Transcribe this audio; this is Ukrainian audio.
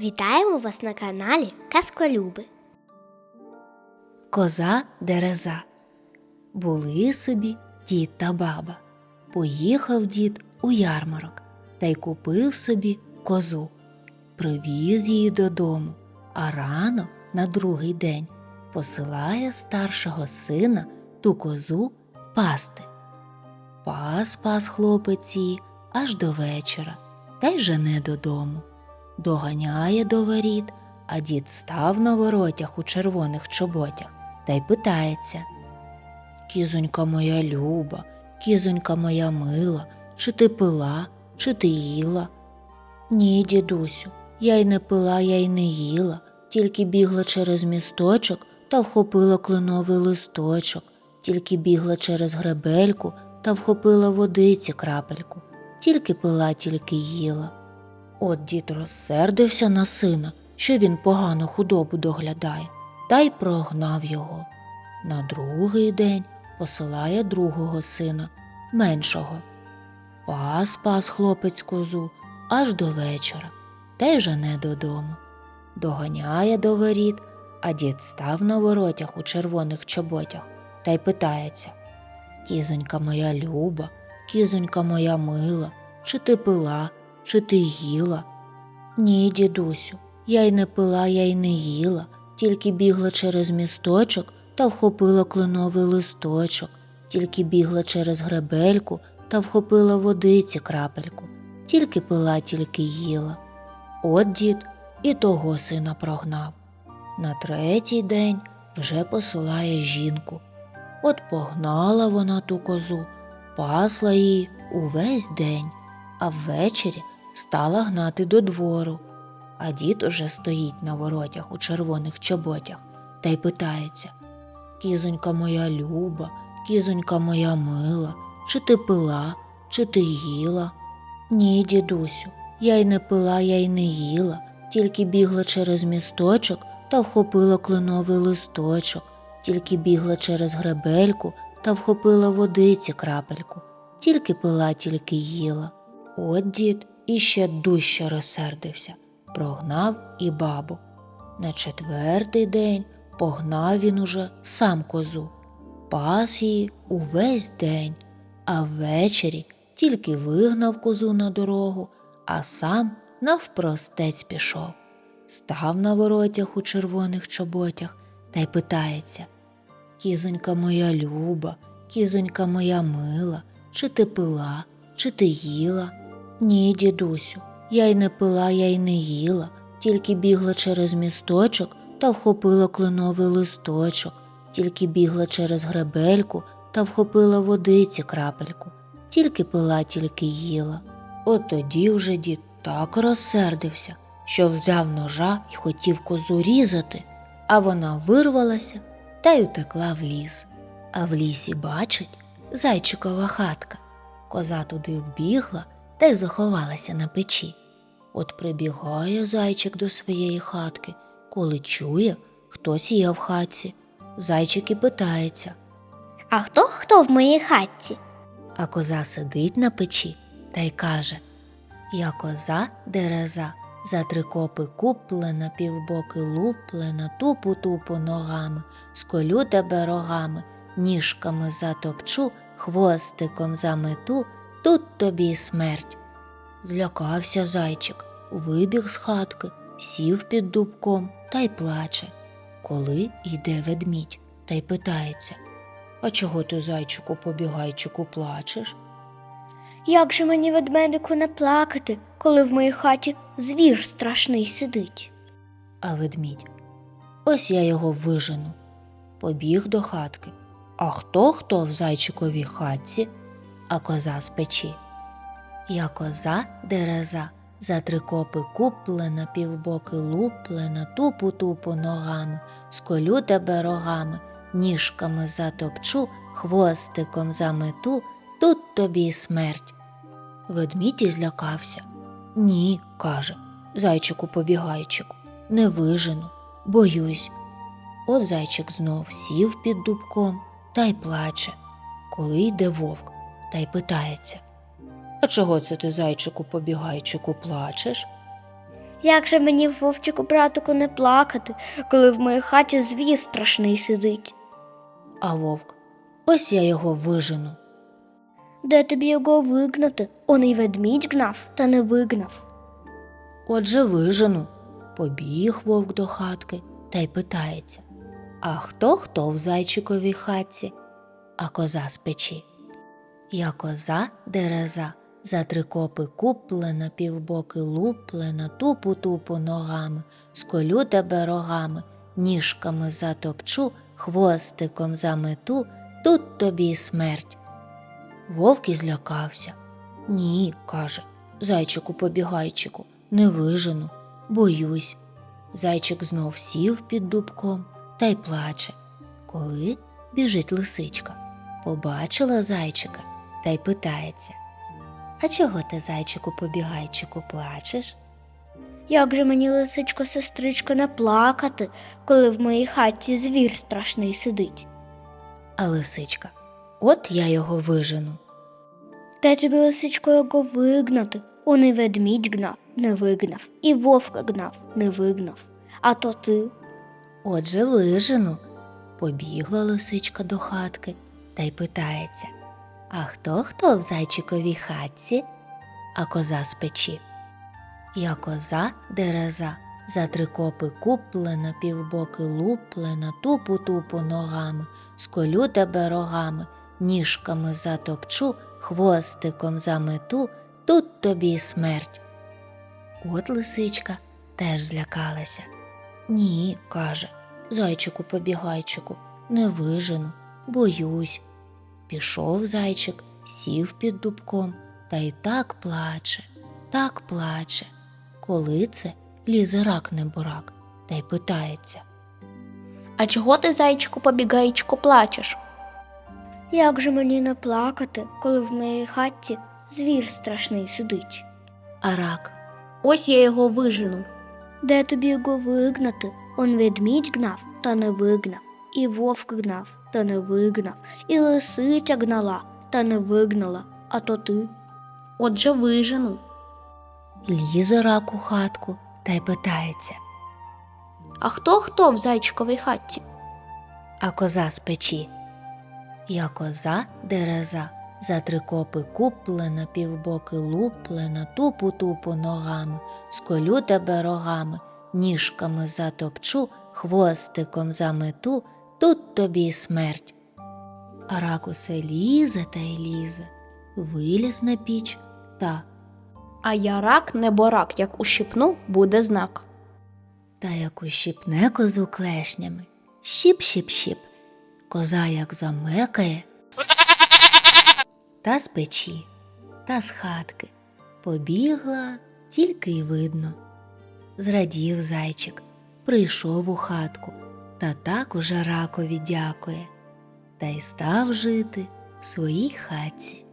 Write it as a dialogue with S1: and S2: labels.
S1: Вітаємо вас на каналі Казколюби.
S2: Коза дереза. Були собі дід та баба. Поїхав дід у ярмарок та й купив собі козу. Привіз її додому, а рано на другий день посилає старшого сина ту козу пасти. Пас пас хлопець її аж до вечора та й жене додому. Доганяє до воріт, а дід став на воротях у червоних чоботях та й питається. Кізонька моя люба, кізонька моя мила, чи ти пила, чи ти їла? Ні, дідусю, я й не пила, я й не їла, тільки бігла через місточок та вхопила кленовий листочок, тільки бігла через гребельку та вхопила водиці крапельку, тільки пила, тільки їла. От дід розсердився на сина, що він погано худобу доглядає, та й прогнав його. На другий день посилає другого сина, меншого. Пас пас хлопець козу аж до вечора, та й жене додому. Доганяє до воріт, а дід став на воротях у червоних чоботях та й питається Кізонька моя люба, кізонька моя мила, чи ти пила, чи ти їла? Ні, дідусю, я й не пила, я й не їла, тільки бігла через місточок та вхопила кленовий листочок, тільки бігла через гребельку та вхопила водиці крапельку, тільки пила, тільки їла. От дід і того сина прогнав. На третій день вже посилає жінку. От погнала вона ту козу, пасла її увесь день, а ввечері стала гнати до двору. А дід уже стоїть на воротях у червоних чоботях та й питається Кізонька моя люба, кізонька моя мила, чи ти пила, чи ти їла? Ні, дідусю, я й не пила, я й не їла, тільки бігла через місточок та вхопила кленовий листочок, тільки бігла через гребельку та вхопила водиці крапельку, тільки пила, тільки їла. От дід іще дужче розсердився, прогнав і бабу. На четвертий день погнав він уже сам козу, пас її увесь день, а ввечері тільки вигнав козу на дорогу, а сам навпростець пішов. Став на воротях у червоних чоботях та й питається Кізонька моя люба, кізонька моя мила, чи ти пила, чи ти їла? Ні, дідусю, я й не пила, я й не їла, тільки бігла через місточок та вхопила кленовий листочок, тільки бігла через гребельку та вхопила водиці крапельку, тільки пила, тільки їла. От тоді вже дід так розсердився, що взяв ножа і хотів козу різати, а вона вирвалася та й утекла в ліс. А в лісі бачить зайчикова хатка. Коза туди вбігла та й заховалася на печі. От прибігає зайчик до своєї хатки, коли чує, хтось є в хатці. Зайчик і питається,
S1: А хто хто в моїй хатці?
S2: а коза сидить на печі та й каже Я коза дереза, за три копи куплена, півбоки луплена, тупу-тупу ногами, сколю тебе рогами, ніжками затопчу, хвостиком замету, тут тобі смерть. Злякався зайчик, вибіг з хатки, сів під дубком та й плаче. Коли йде ведмідь та й питається А чого ти, зайчику, побігайчику, плачеш?
S1: Як же мені ведмедику не плакати, коли в моїй хаті звір страшний сидить?
S2: А ведмідь. Ось я його вижену. Побіг до хатки. А хто хто в зайчиковій хатці, а коза з печі. Я коза дереза, за три копи куплена, півбоки луплена, тупу-тупу ногами, сколю тебе рогами, ніжками затопчу, хвостиком замету, тут тобі смерть. Ведмідь і злякався. Ні, каже, зайчику побігайчику, не вижену, боюсь. От зайчик знов сів під дубком та й плаче, коли йде вовк, та й питається. А чого це ти, зайчику побігайчику, плачеш?
S1: Як же мені, вовчику братику, не плакати, коли в моїй хаті звір страшний сидить?
S2: А вовк ось я його вижену.
S1: Де тобі його вигнати? Он і ведмідь гнав, та не вигнав.
S2: Отже, вижену. Побіг вовк до хатки та й питається А хто хто в зайчиковій хатці? А коза з печі. Я коза дереза, за три копи куплена, півбоки луплена, тупу тупу ногами, сколю тебе рогами, ніжками затопчу, хвостиком замету, тут тобі смерть. Вовк і злякався. Ні, каже, зайчику побігайчику, не вижену, боюсь. Зайчик знов сів під дубком та й плаче. Коли біжить лисичка, побачила зайчика та й питається. А чого ти, зайчику побігайчику, плачеш?
S1: Як же мені, лисичко, сестричко, не плакати, коли в моїй хаті звір страшний сидить?
S2: А лисичка, от я його вижену.
S1: Де тобі, лисичко, його вигнати? Он і ведмідь гнав, не вигнав, і вовка гнав, не вигнав. А то ти.
S2: Отже, вижену. Побігла лисичка до хатки та й питається А хто хто в зайчиковій хатці? А коза з печі. Я коза дереза, за три копи куплена, півбоки луплена, тупу тупу ногами, сколю тебе рогами, ніжками затопчу, хвостиком замету, тут тобі смерть. От лисичка теж злякалася. Ні, каже, зайчику побігайчику, не вижену, боюсь. Пішов зайчик, сів під дубком та й так плаче, так плаче. Коли це лізе рак не бурак, та й питається.
S3: А чого ти, зайчику побігаєчку, плачеш?
S1: Як же мені не плакати, коли в моїй хаті звір страшний сидить?
S2: А рак,
S3: Ось я його вижену.
S1: Де тобі його вигнати? Он ведмідь гнав, та не вигнав, і вовк гнав, та не вигнав, і лисиця гнала, та не вигнала, а то ти.
S3: Отже, вижену.
S2: лізе рак у хатку та й питається.
S3: А хто хто в зайчиковій хатці?
S2: а коза з печі. Я коза дереза, за три копи куплена, півбоки луплена, тупу тупу ногами, сколю тебе рогами, ніжками затопчу, хвостиком замету, тут тобі смерть. А рак усе лізе та й лізе, виліз на піч та,
S3: А я рак, не борак, як ущипну, буде знак.
S2: та як ущипне козу клешнями. Щіп-щіп-щіп, коза як замекає. Та з печі, та з хатки побігла, тільки й видно. Зрадів зайчик, прийшов у хатку, та так уже ракові дякує, та й став жити в своїй хатці.